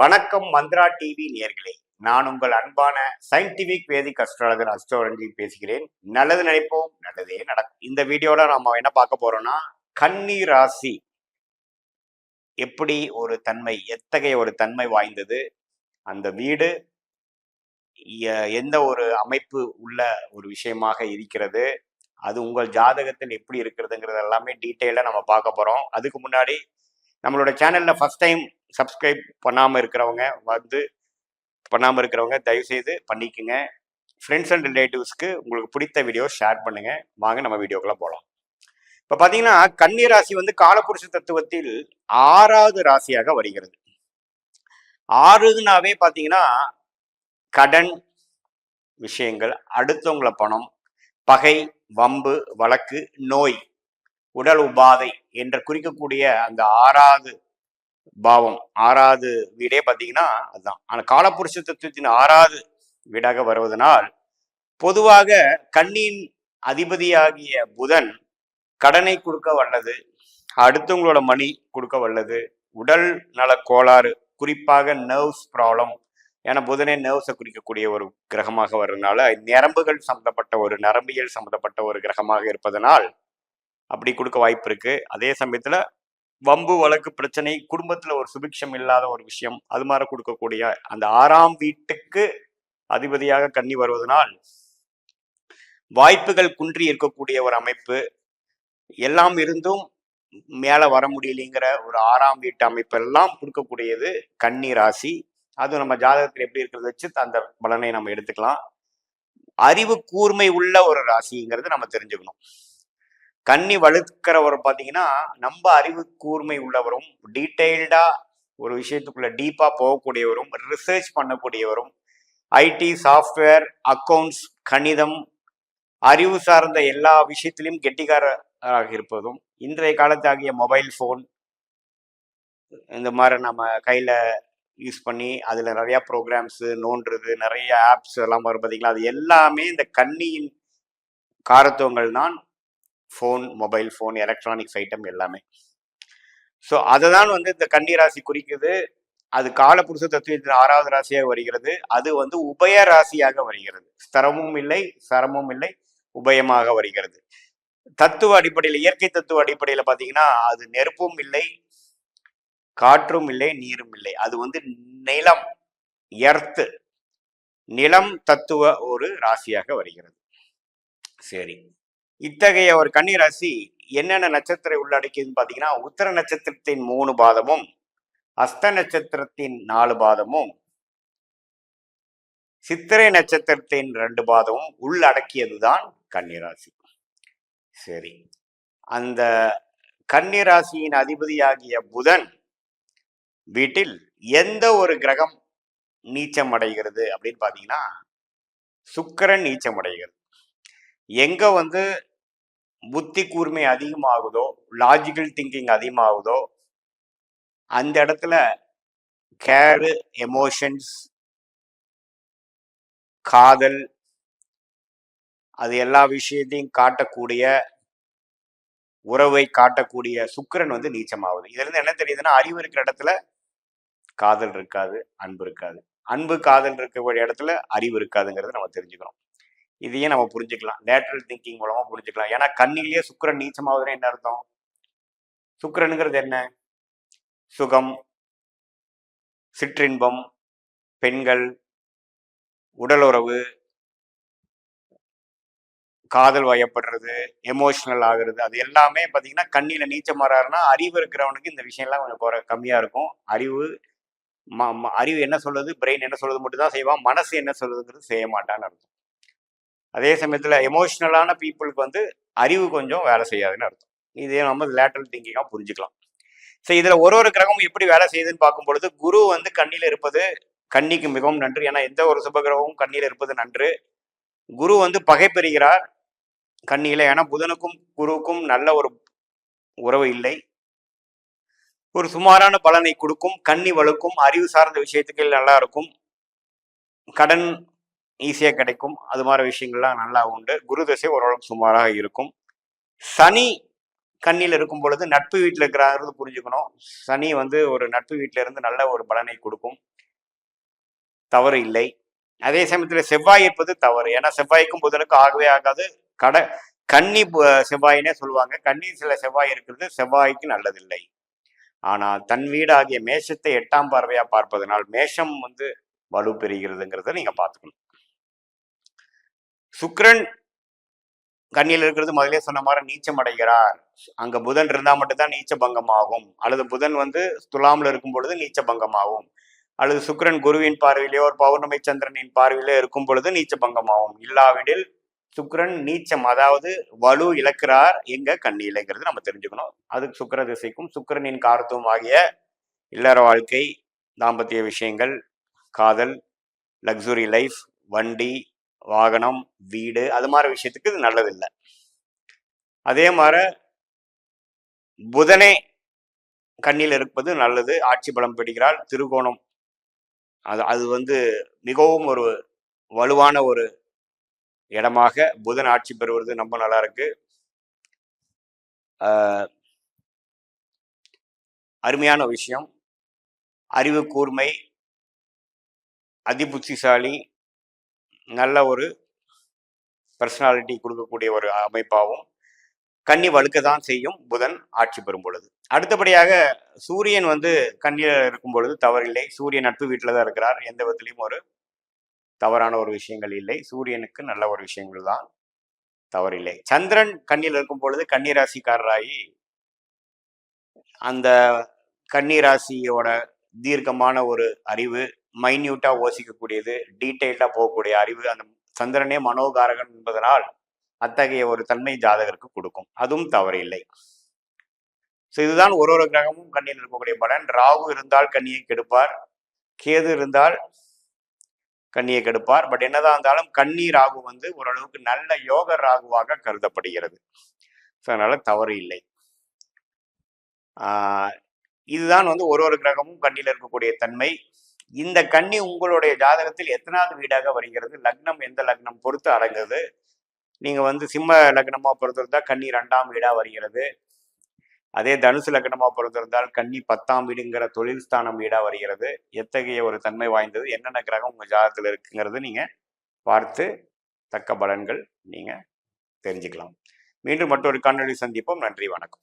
வணக்கம் மந்த்ரா டிவி நேர்களே. நான் உங்கள் அன்பான சயின்டிபிக் வேதிக் அஸ்ட்ராலஜர் அஸ்ட்ரோலஜி பேசுகிறேன். நல்லது நினைப்போம் நல்லதே நடக்கும். இந்த வீடியோல நாம என்ன பார்க்க போறோம்னா கன்னி ராசி எப்படி ஒரு தன்மை எத்தகைய ஒரு தன்மை வாய்ந்தது அந்த வீடு எந்த ஒரு அமைப்பு உள்ள ஒரு விஷயமாக இருக்கிறது அது உங்கள் ஜாதகத்தில் எப்படி இருக்கிறதுங்கிறது எல்லாமே டீட்டெயிலாக நம்ம பார்க்க போகிறோம் அதுக்கு முன்னாடி நம்மளோட சேனலில் ஃபஸ்ட் டைம் சப்ஸ்கிரைப் பண்ணாமல் இருக்கிறவங்க வந்து பண்ணாமல் இருக்கிறவங்க தயவுசெய்து பண்ணிக்கோங்க. ஃப்ரெண்ட்ஸ் அண்ட் ரிலேட்டிவ்ஸ்க்கு உங்களுக்கு பிடித்த வீடியோ ஷேர் பண்ணுங்கள் வாங்க நம்ம வீடியோக்குள்ளே போகலாம் இப்போ பார்த்தீங்கன்னா கன்னி ராசி வந்து காலப்புருஷ தத்துவத்தில் ஆறாவது ராசியாக வருகிறது. ஆறுனாவே பார்த்தீங்கன்னா கடன் விஷயங்கள் அடுத்தவங்கள பணம் பகை வம்பு வழக்கு நோய் உடல் உபாதை என்று குறிக்கக்கூடிய அந்த ஆறாவது பாவம் ஆறாவது வீடே பார்த்தீங்கன்னா அதுதான். ஆனால் காலப்புருஷ தத்துவத்தின் ஆறாவது வீடாக வருவதனால் பொதுவாக கண்ணின் அதிபதியாகிய புதன் கடனை கொடுக்க வல்லது அடுத்தவங்களோட மணி கொடுக்க வல்லது உடல் நல கோளாறு குறிப்பாக நர்வ்ஸ் ப்ராப்ளம் ஏன்னா புதனே நர்வ்ஸை குறிக்கக்கூடிய ஒரு கிரகமாக வர்றதுனால நரம்புகள் சம்மந்தப்பட்ட ஒரு நரம்பியல் சம்மந்தப்பட்ட ஒரு கிரகமாக இருப்பதனால் அப்படி கொடுக்க வாய்ப்பு இருக்கு. அதே சமயத்துல வம்பு வழக்கு பிரச்சனை குடும்பத்துல ஒரு சுபிக்ஷம் இல்லாத ஒரு விஷயம் அது மாதிரி கொடுக்கக்கூடிய அந்த ஆறாம் வீட்டுக்கு அதிபதியாக கன்னி வருவதனால் வாய்ப்புகள் குன்றி இருக்கக்கூடிய ஒரு அமைப்பு. எல்லாம் இருந்தும் மேல வர முடியலைங்கிற ஒரு ஆறாம் வீட்டு அமைப்பு எல்லாம் கொடுக்கக்கூடியது கன்னி ராசி. அது நம்ம ஜாதகத்தில் எப்படி இருக்கிறத வச்சு அந்த பலனை நம்ம எடுத்துக்கலாம். அறிவு கூர்மை உள்ள ஒரு ராசிங்கிறது நம்ம தெரிஞ்சுக்கணும். கன்னி வளர்க்கிறவர் பார்த்தீங்கன்னா நம்ம அறிவு கூர்மை உள்ளவரும் டீட்டெயில்டா ஒரு விஷயத்துக்குள்ள டீப்பா போகக்கூடியவரும் ரிசர்ச் பண்ணக்கூடியவரும் ஐடி சாஃப்ட்வேர் அக்கவுண்ட்ஸ் கணிதம் அறிவு சார்ந்த எல்லா விஷயத்திலையும் கெட்டிக்காரராக இருப்பதும் இன்றைய காலத்தாகிய மொபைல் ஃபோன் இந்த மாதிரி நம்ம கையில் யூஸ் பண்ணி அதில் நிறையா ப்ரோக்ராம்ஸு நோன்றது நிறைய ஆப்ஸ் எல்லாம் வரும் பார்த்தீங்களா அது எல்லாமே இந்த கண்ணியின் காரத்துவங்கள் தான் phone mobile phone electronics item எல்லாமே. ஸோ அதை தான் வந்து இந்த கன்னி ராசி குறிக்குது. அது காலபுருஷ தத்துவத்தின் ஆறாவது ராசியாக வருகிறது. அது வந்து உபய ராசியாக வருகிறது. ஸ்தரமும் இல்லை சரமும் இல்லை உபயமாக வருகிறது. தத்துவ அடிப்படையில் இயற்கை தத்துவ அடிப்படையில் பார்த்தீங்கன்னா அது நெருப்பும் இல்லை காற்றும் இல்லை நீரும் இல்லை. அது வந்து நிலம் எர்த்து. நிலம் தத்துவ ஒரு ராசியாக வருகிறது. சரி. இத்தகைய ஒரு கன்னி ராசி என்னென்ன நட்சத்திரம் உள்ளடக்கியதுன்னு பார்த்தீங்கன்னா உத்தர நட்சத்திரத்தின் மூணு பாதமும் அஸ்த நட்சத்திரத்தின் நாலு பாதமும் சித்திரை நட்சத்திரத்தின் ரெண்டு பாதமும் உள்ளடக்கியதுதான் கன்னிராசி. சரி. அந்த கன்னிராசியின் அதிபதியாகிய புதன் வீட்டில் எந்த ஒரு கிரகம் நீச்சம் அடைகிறது அப்படின்னு பார்த்தீங்கன்னா சுக்கிரன் நீச்சம் அடைகிறது. எங்க வந்து புத்தி கூர்மை அதிகமாகுதோ லாஜிக்கல் திங்கிங் அதிகமாகுதோ அந்த இடத்துல கேரு எமோஷன்ஸ் காதல் அது எல்லா விஷயத்தையும் காட்டக்கூடிய உறவை காட்டக்கூடிய சுக்கிரன் வந்து நீச்சமாகுது. இதுல இருந்து என்ன தெரியுதுன்னா அறிவு இருக்கிற இடத்துல காதல் இருக்காது அன்பு இருக்காது. அன்பு காதல் இருக்கக்கூடிய இடத்துல அறிவு இருக்காதுங்கிறத நம்ம தெரிஞ்சுக்கிறோம் இதையே நம்ம புரிஞ்சுக்கலாம். லேட்ரல் திங்கிங் மூலமா புரிஞ்சுக்கலாம். ஏன்னா கண்ணிலேயே சுக்கிரன் நீச்சமாவதுன்னு என்ன அர்த்தம்? சுக்கிரனுங்கிறது என்ன? சுகம் சிற்றின்பம் பெண்கள் உடலுறவு காதல் வயப்படுறது எமோஷனல் ஆகுறது அது எல்லாமே பார்த்தீங்கன்னா கண்ணியில் நீச்சம் மாறாருன்னா அறிவு இருக்கிறவனுக்கு இந்த விஷயம்லாம் கொஞ்சம் குறை கம்மியாக இருக்கும். அறிவு அறிவு என்ன சொல்லுது? பிரெயின் என்ன சொல்லுது மட்டும் தான் செய்வான். மனசு என்ன சொல்லுதுங்கிறது செய்ய மாட்டான்னு அர்த்தம். அதே சமயத்தில் எமோஷ்னலான பீப்புளுக்கு வந்து அறிவு கொஞ்சம் வேலை செய்யாதுன்னு அர்த்தம். இதே நம்ம லேட்டரல் திங்கிங்காக புரிஞ்சுக்கலாம். ஸோ இதில் ஒரு ஒரு கிரகமும் எப்படி வேலை செய்யுதுன்னு பார்க்கும் பொழுது குரு வந்து கண்ணியில் இருப்பது கண்ணிக்கு மிகவும் நன்று. ஏன்னா எந்த ஒரு சுபகிரகமும் கண்ணியில் இருப்பது நன்று. குரு வந்து பகை பெறுகிறார் கண்ணியில். ஏன்னா புதனுக்கும் குருவுக்கும் நல்ல ஒரு உறவு இல்லை. ஒரு சுமாரான பலனை கொடுக்கும். கண்ணி வலுக்கும் அறிவு சார்ந்த விஷயத்துக்கு நல்லா இருக்கும். கடன் ஈஸியாக கிடைக்கும். அது மாதிரி விஷயங்கள்லாம் நல்லா உண்டு. குரு தசை ஓரளவுக்கு சுமாராக இருக்கும். சனி கண்ணியில் இருக்கும் பொழுது நட்பு வீட்டில் இருக்கிறாங்கிறது புரிஞ்சுக்கணும். சனி வந்து ஒரு நட்பு வீட்டில இருந்து நல்ல ஒரு பலனை கொடுக்கும். தவறு இல்லை. அதே சமயத்தில் செவ்வாய் இருப்பது தவறு. ஏன்னா செவ்வாய்க்கும் புதனுக்கும் ஆகவே ஆகாது. கட கன்னி செவ்வாயினே சொல்லுவாங்க. கன்னி சில செவ்வாய் இருக்கிறது செவ்வாய்க்கு நல்லதில்லை. ஆனால் தன் வீடாகிய மேஷத்தை எட்டாம் பார்வையாக பார்ப்பதனால் மேஷம் வந்து வலு பெறுகிறதுங்கிறத நீங்கள் பார்த்துக்கணும். சுக்ரன் கண்ணியில் இருக்கிறது முதலே சொன்ன மாதிரி நீச்சம் அடைகிறார். அங்க புதன் இருந்தா மட்டும்தான் நீச்ச பங்கமாகும் அல்லது புதன் வந்து துலாம்ல இருக்கும் பொழுது நீச்ச பங்கமாகும் அல்லது சுக்ரன் குருவின் பார்வையிலேயோ ஒரு பௌர்ணமி சந்திரனின் பார்வையிலோ இருக்கும் பொழுது நீச்ச பங்கமாகும் இல்லாவிடில் சுக்ரன் நீச்சம் அதாவது வலு இழக்கிறார். எங்க? கண்ணியிலைங்கிறது நம்ம தெரிஞ்சுக்கணும். அதுக்கு சுக்கர திசைக்கும் சுக்கரனின் காரத்துவம் ஆகிய இல்லற வாழ்க்கை தாம்பத்திய விஷயங்கள் காதல் லக்ஸுரி லைஃப் வண்டி வாகனம் வீடு அது மாதிரி விஷயத்துக்கு இது நல்லதில்லை. அதே மாதிரி புதனே கண்ணில் இருப்பது நல்லது. ஆட்சி பலம் பெறுகிறாள். திருகோணம். அது அது வந்து மிகவும் ஒரு வலுவான ஒரு இடமாக புதன் ஆட்சி பெறுவது ரொம்ப நல்லா இருக்கு. அருமையான விஷயம். அறிவு கூர்மை அதிபுத்திசாலி நல்ல ஒரு பர்சனாலிட்டி கொடுக்கக்கூடிய ஒரு அமைப்பாகவும் கன்னி வழுக்க தான் செய்யும் புதன் ஆட்சி பெறும் பொழுது. அடுத்தபடியாக சூரியன் வந்து கன்னியில் இருக்கும் பொழுது தவறில்லை சூரியன் நட்பு வீட்டில் தான் இருக்கிறார். எந்த விதத்திலையும் ஒரு தவறான ஒரு விஷயங்கள் இல்லை. சூரியனுக்கு நல்ல ஒரு விஷயங்கள் தான் தவறில்லை சந்திரன் கண்ணில் இருக்கும் பொழுது கன்னிராசிக்காரராகி அந்த கன்னிராசியோட தீர்க்கமான ஒரு அறிவு மைன்யூட்டா ஓசிக்கக்கூடியது டீட்டெயில்டா போகக்கூடிய அறிவு அந்த சந்திரனே மனோகாரகன் என்பதனால் அத்தகைய ஒரு தன்மை ஜாதகருக்கு கொடுக்கும். அதுவும் தவறில்லை. ஸோ இதுதான் ஒரு ஒரு கிரகமும் கண்ணியில் இருக்கக்கூடிய பலன். ராகு இருந்தால் கண்ணியை கெடுப்பார். கேது இருந்தால் கண்ணியை கெடுப்பார். பட் என்னதான் இருந்தாலும் கன்னி ராகு வந்து ஓரளவுக்கு நல்ல யோக ராகுவாக கருதப்படுகிறது. ஸோ அதனால தவறு இல்லை. ஆஹ் இதுதான் வந்து ஒரு ஒரு கிரகமும் கண்ணியில் இருக்கக்கூடிய தன்மை. இந்த கன்னி உங்களுடைய ஜாதகத்தில் எத்தனாவது வீடாக வருகிறது? லக்னம் எந்த லக்னம் பொறுத்து அடங்குது? நீங்கள் வந்து சிம்ம லக்னமாக பொறுத்திருந்தால் கன்னி ரெண்டாம் வீடாக வருகிறது. அதே தனுசு லக்னமாக பொறுத்திருந்தால் கன்னி பத்தாம் வீடுங்கிற தொழில் ஸ்தானம் வீடாக வருகிறது. எத்தகைய ஒரு தன்மை வாய்ந்தது? என்னென்ன கிரகம் உங்கள் ஜாதகத்தில் இருக்குங்கிறது நீங்கள் பார்த்து தக்க பலன்கள் நீங்கள் தெரிஞ்சுக்கலாம். மீண்டும் மற்றொரு காணொளி சந்திப்போம். நன்றி வணக்கம்.